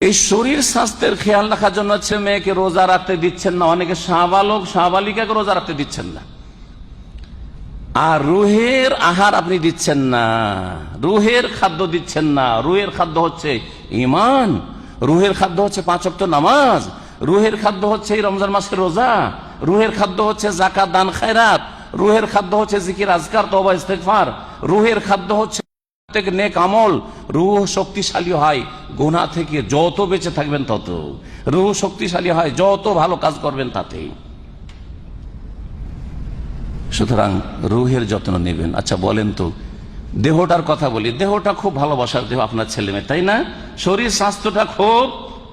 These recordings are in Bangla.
এই শরীর স্বাস্থ্যের খেয়াল রাখার জন্য হচ্ছে মেয়েকে রোজা রাখতে দিচ্ছেন না। অনেকে সাবালক সাবালিকাকে রোজা রাখতে দিচ্ছেন না। আর রুহের আহার আপনি দিচ্ছেন না। রুহের খাদ্য দিচ্ছেন না। রুহের খাদ্য হচ্ছে ইমান রুহের খাদ্য হচ্ছে পাঁচ অক্ট নামাজ। রুহের খাদ্য হচ্ছে এই রমজান মাসের রোজা। রুহের খাদ্য হচ্ছে জাকাত দান, খায়রাত। রুহের খাদ্য হচ্ছে জিকির, আজকার তবা ইস্তেগফার। রুহের খাদ্য হচ্ছে প্রত্যেক নেক আমল রুহ শক্তিশালী হয়, গুনাহ থেকে যত বেঁচে থাকবেন তত। রুহ শক্তিশালী হয়, যত ভালো কাজ করবেন তাতেই। সুতরাং রুহের যত্ন নেবেন। আচ্ছা বলেন তো, দেহটার কথা বলি। দেহটা খুব ভালোবাসার দেহ, আপনার ছেলে মেয়ে, তাই না? শরীর স্বাস্থ্যটা খুব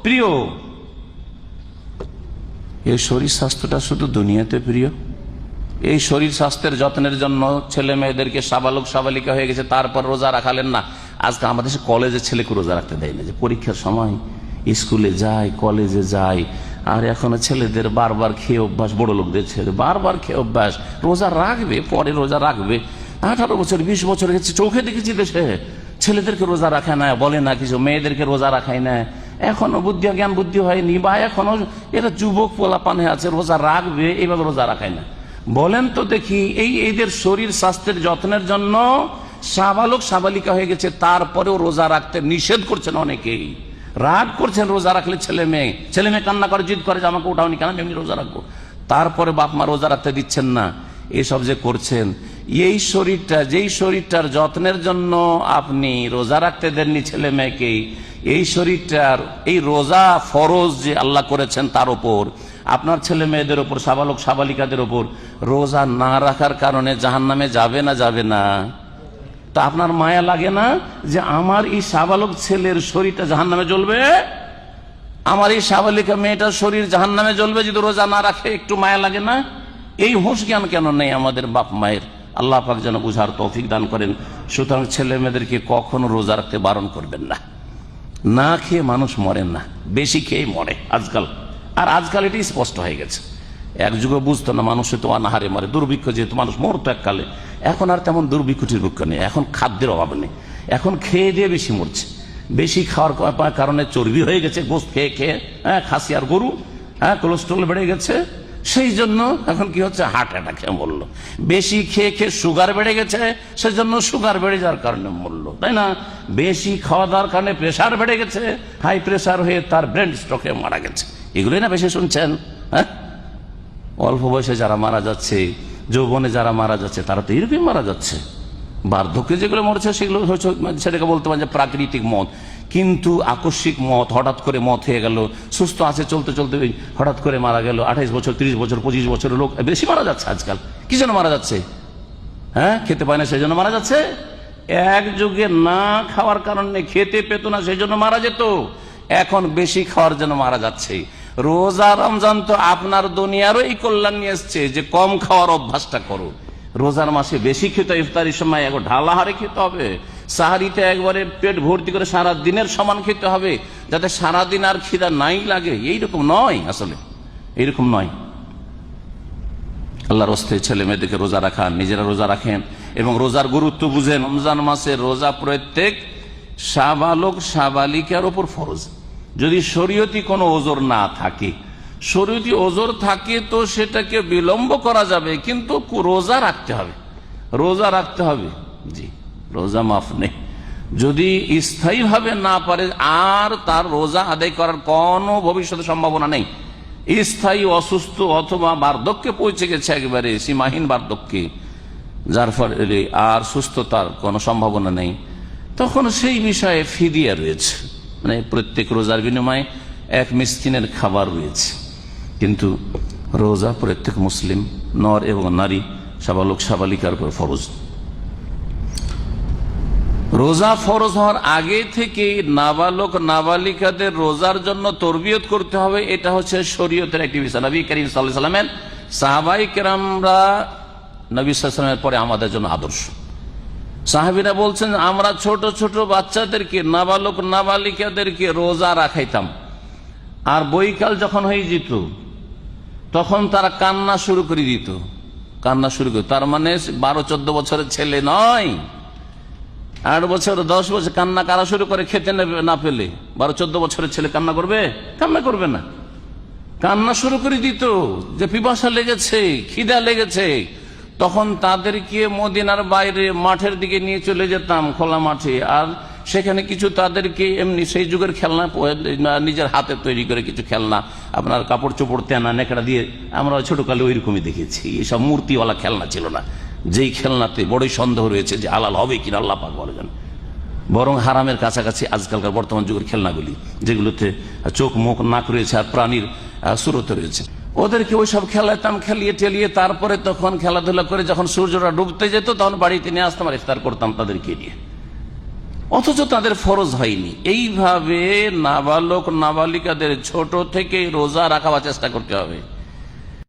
প্রিয়। এই শরীর স্বাস্থ্যটা শুধু দুনিয়াতে প্রিয়? এই শরীর স্বাস্থ্যের যত্নের জন্য ছেলে মেয়েদেরকে সাবালক সাবালিকা হয়ে গেছে, তারপর রোজা রাখালেন না। আজকে আমাদের দেশে কলেজে ছেলেকে রোজা রাখতে দেয় না, যে পরীক্ষার সময় স্কুলে যায়, কলেজে যায়, আর এখনও ছেলেদের বারবার খেয়ে অভ্যাস, বড় লোকদের ছেলে বারবার খেয়ে অভ্যাস। রোজা রাখবে, পরে রোজা রাখবে। আঠারো বছর, বিশ বছর গেছে চোখে দেখেছি দেশে। ছেলেদেরকে রোজা রাখে না, বলে না কিছু, মেয়েদেরকে রোজা রাখায় না। এখনও বুদ্ধি জ্ঞান বুদ্ধি হয়নি, বা এখনও এটা যুবক পোলাপানে আছে, রোজা রাখবে এইভাবে রোজা রাখায় না। বলেন তো দেখি, এই এদের শরীর স্বাস্থ্যের যত্নের জন্য সাবালক সাবালিকা হয়ে গেছে, তারপরেও রোজা রাখতে নিষেধ করছেন অনেকেই। রাগ করছেন রোজা রাখলে ছেলে মেয়ে। ছেলে মেয়ে কান্না করে, জিদ করে, যে আমাকে উঠাওনি কেন, আমি রোজা রাখব। তারপরে বাপ মা রোজা রাখতে দিচ্ছেন না। এসব যে করছেন, এই শরীরটা, যেই শরীরটার যত্নের জন্য আপনি রোজা রাখতে দেননি ছেলে মেয়েকেই এই শরীরটার, এই রোজা ফরজ যে আল্লাহ করেছেন তার উপর, আপনার ছেলে মেয়েদের ওপর সাবালক সাবালিকাদের ওপর রোজা না রাখার কারণে জাহান নামে যাবে না যাবে না। তা আপনার মায়া লাগে না যে আমার এই সাবালক ছেলের শরীরটা জাহান নামে জ্বলবে? আমার এই সাবালিকা মেয়েটার শরীর জাহান নামে জ্বলবে যদি রোজা না রাখে, একটু মায়া লাগে না? এই হুঁশ জ্ঞান কেন নেই আমাদের বাপ মায়ের? আল্লাহ পাক যেন বুঝার তৌফিক দান করেন। সুতরাং ছেলে মেয়েদেরকে কখনো রোজা রাখতে বারণ করবেন না। না খেয়ে মানুষ মরেন না, বেশি খেয়ে মরে আজকাল। আর আজকাল এটি স্পষ্ট হয়ে গেছে। এক যুগে বুঝতো না মানুষ তো অনাহারে মরে, দুর্ভিক্ষ যেহেতু মানুষ মরতো এককালে এখন আর তেমন দুর্ভিক্ষ টির্ভিক্ষ নেই, এখন খাদ্যের অভাব নেই। এখন খেয়ে দিয়ে বেশি মরছে। বেশি খাওয়ার কারণে চর্বি হয়ে গেছে, গোস্ত খেয়ে খেয়ে হ্যাঁ খাসি আর গরু হ্যাঁ কোলেস্ট্রল বেড়ে গেছে। সেই জন্য এখন কি হচ্ছে? হার্ট অ্যাটাক মরলো। বেশি খেয়ে খেয়ে সুগার বেড়ে গেছে, সেই জন্য সুগার বেড়ে যাওয়ার কারণে মরলো, তাই না? বেশি খাওয়া দাওয়ার কারণে প্রেশার বেড়ে গেছে হাই প্রেশার হয়ে তার ব্রেন স্ট্রোকে মারা গেছে। এগুলোই না বেশি শুনছেন? হ্যাঁ? অল্প বয়সে যারা মারা যাচ্ছে, যৌবনে যারা মারা যাচ্ছে, তারা তো এরকমই মারা যাচ্ছে। বার্ধক্যে যেগুলো মরেছে, সেগুলো সেটাকে বলতে পারেন যে প্রাকৃতিক মত কিন্তু আকস্মিক মত, হঠাৎ করে মত হয়ে গেল, সুস্থ আছে চলতে চলতে হঠাৎ করে মারা গেল, আঠাইশ বছর, তিরিশ বছর, পঁচিশ বছরের লোক বেশি মারা যাচ্ছে আজকাল। কি জন্য মারা যাচ্ছে? হ্যাঁ? খেতে পায় না, সেই জন্য মারা যাচ্ছে? এক যুগে না খাওয়ার কারণে খেতে পেত না, সেই জন্য মারা যেত। এখন বেশি খাওয়ার জন্য মারা যাচ্ছে। রোজা রমজান তো আপনার দুনিয়ারও এই কল্যাণ নিয়ে এসছে, যে কম খাওয়ার অভ্যাসটা করো। রোজার মাসে বেশি খেতে ইফতারির সময় একবার ঢালা হারে খেতে হবে। সাহারিতে একবারে পেট ভর্তি করে সারা দিনের সমান খেতে হবে, যাতে সারাদিন আর খিদা নাই লাগে। এইরকম নয় আসলে। এইরকম নয়। আল্লাহর হস্তে ছেলে মেয়েদেরকে রোজা রাখান নিজেরা রোজা রাখেন এবং রোজার গুরুত্ব বুঝেন। রমজান মাসে রোজা প্রত্যেক সাবালক সাবালিকার ওপর ফরজ। যদি শরীয়তি কোনো ওজোর না থাকে, শরীয়তি ওজোর থাকে তো সেটাকে বিলম্ব করা যাবে, কিন্তু রোজা রাখতে হবে। রোজা রাখতে হবে। রোজা মাফ নেই। যদি স্থায়ীভাবে না পারে, আর তার রোজা আদায় করার কোনো ভবিষ্যতে সম্ভাবনা নেই। স্থায়ী, অসুস্থ অথবা বার্ধক্যে পৌঁছে গেছে একবারে, সীমাহীন বার্ধক্যে, যার ফলে আর সুস্থতার কোনো সম্ভাবনা নেই। তখন সেই বিষয়ে ফিদিয়া রয়েছে। মানে প্রত্যেক রোজার বিনিময়ে এক মিসকিনের খাবার রয়েছে। কিন্তু রোজা প্রত্যেক মুসলিম, নর এবং নারী, সাবালক, সাবালিকার উপর ফরজ। রোজা ফরজ হওয়ার আগে থেকে নাবালক, নাবালিকাদের রোজার জন্য তরবিয়ত করতে হবে, এটা হচ্ছে শরীয়তের একটি বিষয়। নবী করিম সাল্লামের সাহাবাই কেরামরা নবী সাল্লামের পরে আমাদের জন্য আদর্শ। সাহাবিরা বলছেন, আমরা ছোট ছোট বাচ্চাদেরকে, নাবালক, নাবালিকাদেরকে রোজা রাখাইতাম। আর বৈকাল যখন হয়ে যেত, তখন তারা কান্না শুরু করে দিত। কান্না শুরু করে তার মানে বারো, চোদ্দ বছরের ছেলে নয়। আট বছর, দশ বছর কান্না কারা শুরু করে খেতে না পেলে? বারো, চোদ্দ বছরের ছেলে কান্না করবে? কান্না করবে না। কান্না শুরু করে দিত যে পিপাসা লেগেছে, খিদা লেগেছে। তখন তাদেরকে মদিনার বাইরে মাঠের দিকে নিয়ে চলে যেতাম খোলা মাঠে। আর সেখানে কিছু তাদেরকে এমনি সেই যুগের খেলনা, নিজের হাতে তৈরি করে কিছু খেলনা, আপনার কাপড় চোপড়, তেনা, নেকড়া দিয়ে আমরা ছোটকালে ওই রকমই দেখেছি। এসব মূর্তিওয়ালা খেলনা ছিল না। যেই খেলনাতে বড়ই সন্দেহ রয়েছে যে হালাল হবে কিনা আল্লাহ পাক বলেন বরং হারামের কাছাকাছি আজকালকার বর্তমান যুগের খেলনাগুলি, যেগুলোতে চোখ, মুখ, নাক রয়েছে আর প্রাণীর সুরত রয়েছে। ওদেরকে ওই সব খেলাতাম খেলিয়ে টেলিয়ে তারপরে তখন খেলাধুলা করে যখন সূর্যটা ডুবতে যেত, তখন বাড়িতে নিয়ে আসতাম আর ইফতার করতাম তাদেরকে নিয়ে। অথচ তাদের ফরজ হয়নি। এইভাবে নাবালক, নাবালিকাদের ছোট থেকে রোজা রাখাবার চেষ্টা করতে হবে।